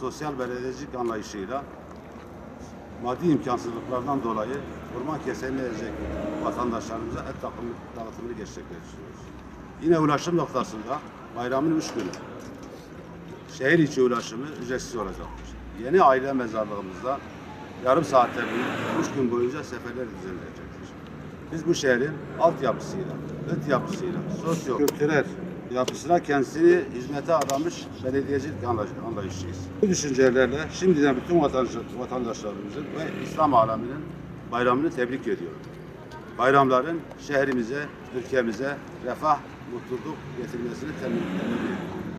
sosyal belediyecilik anlayışıyla maddi imkansızlıklardan dolayı kurban kesemeyecek vatandaşlarımıza et takımı dağıtımını gerçekleştiriyoruz. Yine ulaşım noktasında bayramın üç günü şehir içi ulaşımı ücretsiz olacaktır. Yeni aile mezarlığımızda yarım saatte bir, üç gün boyunca seferler düzenleyecektir. Biz bu şehrin altyapısıyla, öt yapısıyla, sosyo-kültürel yapısına kendisini hizmete adamış belediyecilik anlay- anlayışıyız. Bu düşüncelerle şimdiden bütün vatandaş- vatandaşlarımızın ve İslam aleminin bayramını tebrik ediyorum. Bayramların şehrimize, ülkemize refah, mutluluk getirmesini temin ediyorum.